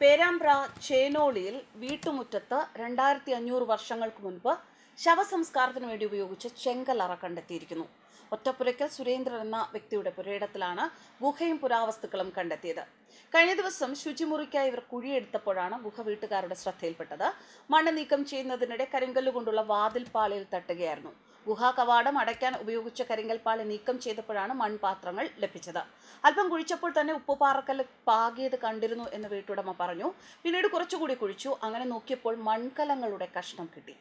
പേരാമ്പ്ര ചേനോളിയിൽ വീട്ടുമുറ്റത്ത് രണ്ടായിരത്തി അഞ്ഞൂറ് വർഷങ്ങൾക്ക് മുൻപ് ശവസംസ്കാരത്തിന് വേണ്ടി ഉപയോഗിച്ച ചെങ്കലറ കണ്ടെത്തിയിരിക്കുന്നു. ഒറ്റപ്പുരയ്ക്കൽ സുരേന്ദ്രൻ എന്ന വ്യക്തിയുടെ പുരയിടത്തിലാണ് ഗുഹയും പുരാവസ്തുക്കളും കണ്ടെത്തിയത്. കഴിഞ്ഞ ദിവസം ശുചിമുറിക്കായി ഇവർ കുഴിയെടുത്തപ്പോഴാണ് ഗുഹ വീട്ടുകാരുടെ ശ്രദ്ധയിൽപ്പെട്ടത്. മണ്ണ് നീക്കം ചെയ്യുന്നതിനിടെ കരിങ്കല്ല് കൊണ്ടുള്ള വാതിൽ പാളിയിൽ തട്ടുകയായിരുന്നു. ഗുഹാ കവാടം അടയ്ക്കാൻ ഉപയോഗിച്ച കരിങ്കൽപ്പാളി നീക്കം ചെയ്തപ്പോഴാണ് മൺപാത്രങ്ങൾ ലഭിച്ചത്. അല്പം കുഴിച്ചപ്പോൾ തന്നെ ഉപ്പുപാറക്കല്ല് പാകിയത് കണ്ടിരുന്നു എന്ന് വീട്ടുടമ പറഞ്ഞു. പിന്നീട് കുറച്ചുകൂടി കുഴിച്ചു. അങ്ങനെ നോക്കിയപ്പോൾ മൺകലങ്ങളുടെ കഷ്ണം കിട്ടി.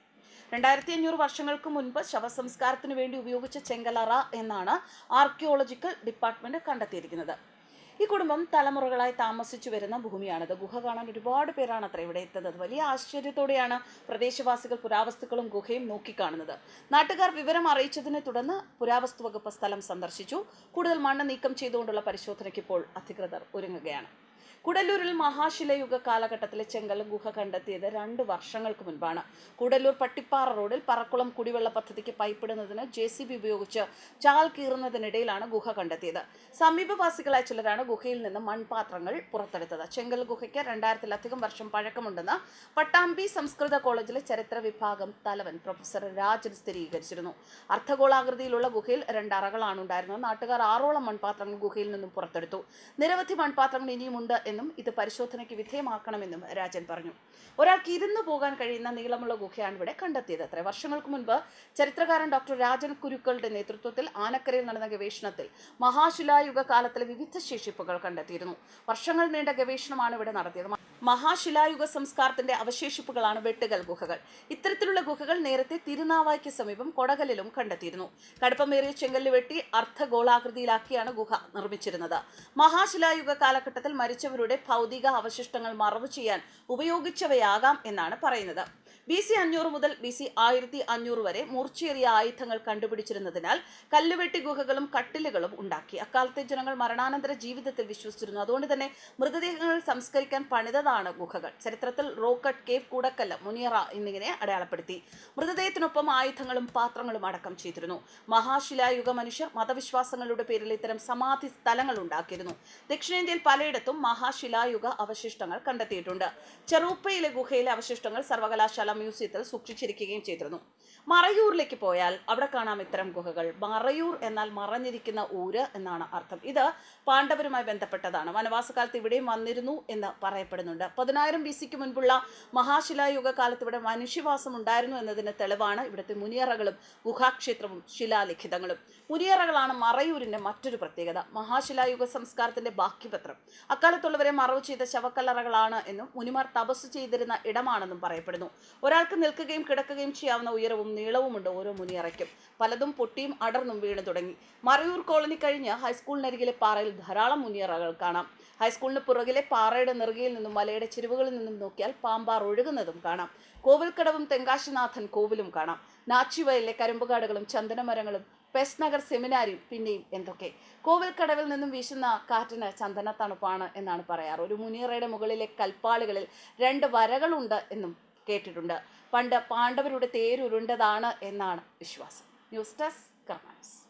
രണ്ടായിരത്തി അഞ്ഞൂറ് വർഷങ്ങൾക്ക് മുൻപ് ശവസംസ്കാരത്തിന് വേണ്ടി ഉപയോഗിച്ച ചെങ്കലറ എന്നാണ് ആർക്കിയോളജിക്കൽ ഡിപ്പാർട്ട്മെന്റ് കണ്ടെത്തിയിരിക്കുന്നത്. ഈ കുടുംബം തലമുറകളായി താമസിച്ചു വരുന്ന ഭൂമിയാണിത്. ഗുഹ കാണാൻ ഒരുപാട് പേരാണ് അത്ര ഇവിടെ എത്തുന്നത്. വലിയ ആശ്ചര്യത്തോടെയാണ് പ്രദേശവാസികൾ പുരാവസ്തുക്കളും ഗുഹയും നോക്കിക്കാണുന്നത്. നാട്ടുകാർ വിവരം അറിയിച്ചതിനെ തുടർന്ന് പുരാവസ്തു വകുപ്പ് സ്ഥലം സന്ദർശിച്ചു. കൂടുതൽ മണ്ണ് നീക്കം ചെയ്തുകൊണ്ടുള്ള പരിശോധനയ്ക്ക് ഇപ്പോൾ അധികൃതർ ഒരുങ്ങുകയാണ്. കുടല്ലൂരിൽ മഹാശിലയുഗ കാലഘട്ടത്തിലെ ചെങ്കൽ ഗുഹ കണ്ടെത്തിയത് രണ്ട് വർഷങ്ങൾക്ക് മുൻപാണ്. കുടല്ലൂർ പട്ടിപ്പാറ റോഡിൽ പറക്കുളം കുടിവെള്ള പദ്ധതിക്ക് പൈപ്പിടുന്നതിന് ജെ സി ബി ഉപയോഗിച്ച് ചാൽ കീറുന്നതിനിടയിലാണ് ഗുഹ കണ്ടെത്തിയത്. സമീപവാസികളായ ചിലരാണ് ഗുഹയിൽ നിന്ന് മൺപാത്രങ്ങൾ പുറത്തെടുത്തത്. ചെങ്കൽ ഗുഹയ്ക്ക് രണ്ടായിരത്തിലധികം വർഷം പഴക്കമുണ്ടെന്ന് പട്ടാമ്പി സംസ്കൃത കോളേജിലെ ചരിത്ര വിഭാഗം തലവൻ പ്രൊഫസർ രാജൻ സ്ഥിരീകരിച്ചിരുന്നു. അർദ്ധഗോളാകൃതിയിലുള്ള ഗുഹയിൽ രണ്ടറകളാണ് ഉണ്ടായിരുന്നത് നാട്ടുകാർ ആറോളം മൺപാത്രങ്ങൾ ഗുഹയിൽ നിന്നും പുറത്തെടുത്തു. നിരവധി മൺപാത്രങ്ങൾ ഇനിയുമുണ്ട് എന്നും ഇത് പരിശോധനയ്ക്ക് വിധേയമാക്കണമെന്നും രാജൻ പറഞ്ഞു. ഒരാൾക്ക് ഇരുന്നു പോകാൻ കഴിയുന്ന നീളമുള്ള ഗുഹയാണ് ഇവിടെ കണ്ടെത്തിയത്. അത്ര വർഷങ്ങൾക്ക് മുൻപ് ചരിത്രകാരൻ ഡോക്ടർ രാജൻ കുരുക്കളുടെ നേതൃത്വത്തിൽ ആനക്കരയിൽ നടന്ന ഗവേഷണത്തിൽ മഹാശിലായുഗ കാലത്തിലെ വിവിധ ശേഷിപ്പുകൾ കണ്ടെത്തിയിരുന്നു. വർഷങ്ങൾ നീണ്ട ഗവേഷണമാണ് ഇവിടെ നടത്തിയത്. മഹാശിലായുഗ സംസ്കാരത്തിന്റെ അവശേഷിപ്പുകളാണ് വെട്ടുകൽ ഗുഹകൾ. ഇത്തരത്തിലുള്ള ഗുഹകൾ നേരത്തെ തിരുനാവായ്ക്ക് സമീപം കൊടകലിലും കണ്ടെത്തിയിരുന്നു. കടുപ്പമേറിയ ചെങ്കല്ല് വെട്ടി അർദ്ധഗോളാകൃതിയിലാക്കിയാണ് ഗുഹ നിർമ്മിച്ചിരുന്നത്. മഹാശിലായുഗ കാലഘട്ടത്തിൽ മരിച്ചവരുടെ ഭൗതിക അവശിഷ്ടങ്ങൾ മറവ് ചെയ്യാൻ ഉപയോഗിച്ചവയാകാം എന്നാണ് പറയുന്നത്. ബി സി അഞ്ഞൂറ് മുതൽ ബി സി ആയിരത്തി അഞ്ഞൂറ് വരെ മൂർച്ചയേറിയ ആയുധങ്ങൾ കണ്ടുപിടിച്ചിരുന്നതിനാൽ കല്ലുവെട്ടി ഗുഹകളും കട്ടിലുകളും ഉണ്ടാക്കി. അക്കാലത്തെ ജനങ്ങൾ മരണാനന്തര ജീവിതത്തിൽ വിശ്വസിച്ചിരുന്നു. അതുകൊണ്ട് തന്നെ മൃതദേഹങ്ങൾ സംസ്കരിക്കാൻ പണിതതാണ് ഗുഹകൾ. ചരിത്രത്തിൽ റോക്കറ്റ് കേവ് കൂടക്കല്ല് മുനിയറ എന്നിങ്ങനെ അടയാളപ്പെടുത്തി. മൃതദേഹത്തിനൊപ്പം ആയുധങ്ങളും പാത്രങ്ങളും അടക്കം ചെയ്തിരുന്നു. മഹാശിലായുഗ മനുഷ്യർ മതവിശ്വാസങ്ങളുടെ പേരിൽ ഇത്തരം സമാധി സ്ഥലങ്ങൾ ഉണ്ടാക്കിയിരുന്നു. ദക്ഷിണേന്ത്യയിൽ പലയിടത്തും മഹാശിലായുഗ അവശിഷ്ടങ്ങൾ കണ്ടെത്തിയിട്ടുണ്ട്. ചെറൂപ്പയിലെ ഗുഹയിലെ അവശിഷ്ടങ്ങൾ സർവകലാശാല മ്യൂസിയത്തിൽ സൂക്ഷിച്ചിരിക്കുകയും ചെയ്തിരുന്നു. മറയൂരിലേക്ക് പോയാൽ അവിടെ കാണാം ഇത്തരം ഗുഹകൾ. മറയൂർ എന്നാൽ മറഞ്ഞിരിക്കുന്ന ഊര് എന്നാണ് അർത്ഥം. ഇത് പാണ്ഡവരുമായി ബന്ധപ്പെട്ടതാണ്. വനവാസകാലത്ത് ഇവിടെയും വന്നിരുന്നു എന്ന് പറയപ്പെടുന്നുണ്ട്. പതിനായിരം ബി സിക്ക് മുൻപുള്ള മഹാശിലായുഗ കാലത്ത് ഇവിടെ മനുഷ്യവാസം ഉണ്ടായിരുന്നു എന്നതിന് തെളിവാണ് ഇവിടുത്തെ മുനിയറകളും ഗുഹാക്ഷേത്രവും ശിലാലിഖിതങ്ങളും. മുനിയറകളാണ് മറയൂരിന്റെ മറ്റൊരു പ്രത്യേകത. മഹാശിലായുഗ സംസ്കാരത്തിന്റെ ബാക്കിപത്രം അക്കാലത്തുള്ളവരെ മറവ് ചെയ്ത ശവക്കല്ലറകളാണ് എന്നും മുനിമാർ തപസ് ചെയ്തിരുന്ന ഇടമാണെന്നും പറയപ്പെടുന്നു. ഒരാൾക്ക് നിൽക്കുകയും കിടക്കുകയും ചെയ്യാവുന്ന ഉയരവും നീളവുമുണ്ട് ഓരോ മുനിയറയ്ക്കും പലതും പൊട്ടിയും അടർന്നും വീണു തുടങ്ങി. മറയൂർ കോളനി കഴിഞ്ഞ് ഹൈസ്കൂളിനരികിലെ പാറയിൽ ധാരാളം മുനിയറകൾ കാണാം. ഹൈസ്കൂളിന് പുറകിലെ പാറയുടെ നെറുകയിൽ നിന്നും മലയുടെ ചെരുവുകളിൽ നിന്നും നോക്കിയാൽ പാമ്പാർ ഒഴുകുന്നതും കാണാം. കോവിൽക്കടവും തെങ്കാശിനാഥൻ കോവിലും കാണാം. നാച്ചിവയലിലെ കരുമ്പുകാടുകളും ചന്ദനമരങ്ങളും പെസ് നഗർ സെമിനാരിയും പിന്നെയും എന്തൊക്കെ? കോവിൽക്കടവിൽ നിന്നും വീശുന്ന കാറ്റിന് ചന്ദന തണുപ്പാണ് എന്നാണ് പറയാറ്. ഒരു മുനിയറയുടെ മുകളിലെ കൽപ്പാളികളിൽ രണ്ട് വരകളുണ്ട് എന്നും കേട്ടിട്ടുണ്ട്. പണ്ട് പാണ്ഡവരുടെ തേരുരുണ്ടതാണ് എന്നാണ് വിശ്വാസം. News desk കമാൻസ്